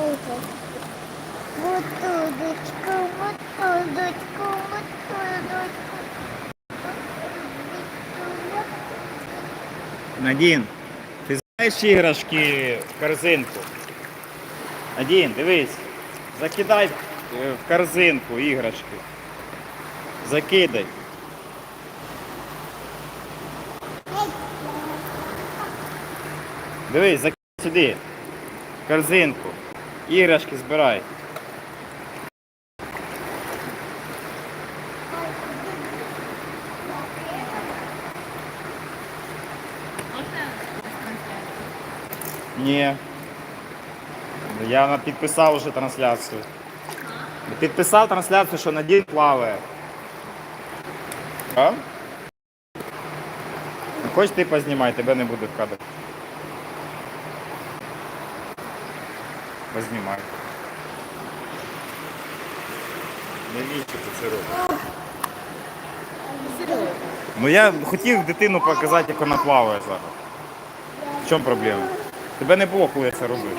мотузочку. Мотузочку, мотузочку, мотузочку. Надін, ти знаєш іграшки в корзинку? Надін, дивись, закидай е, в корзинку іграшки. Закидай. Дивись, закидай сюди. В корзинку. Іграшки збирай. Ні. Я підписав уже трансляцію. Підписав трансляцію, що Надій плаває. А? Хоч ти познімай, тебе не буде в кадрі. Познімай. Навіщо ти це робиш? Ну я хотів дитину показати, як вона плаває зараз. В чому проблема? Тебе не було, коли я це робив.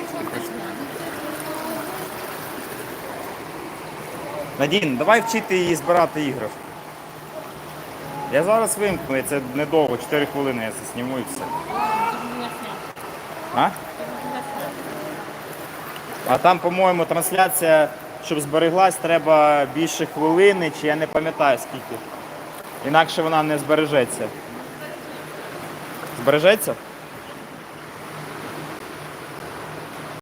Надін, давай вчити її збирати іграшки. Я зараз вимкну, це недовго, 4 хвилини я це зніму і все. А? А там, по-моєму, трансляція, щоб збереглась, треба більше хвилини, чи я не пам'ятаю скільки. Інакше вона не збережеться. Збережеться?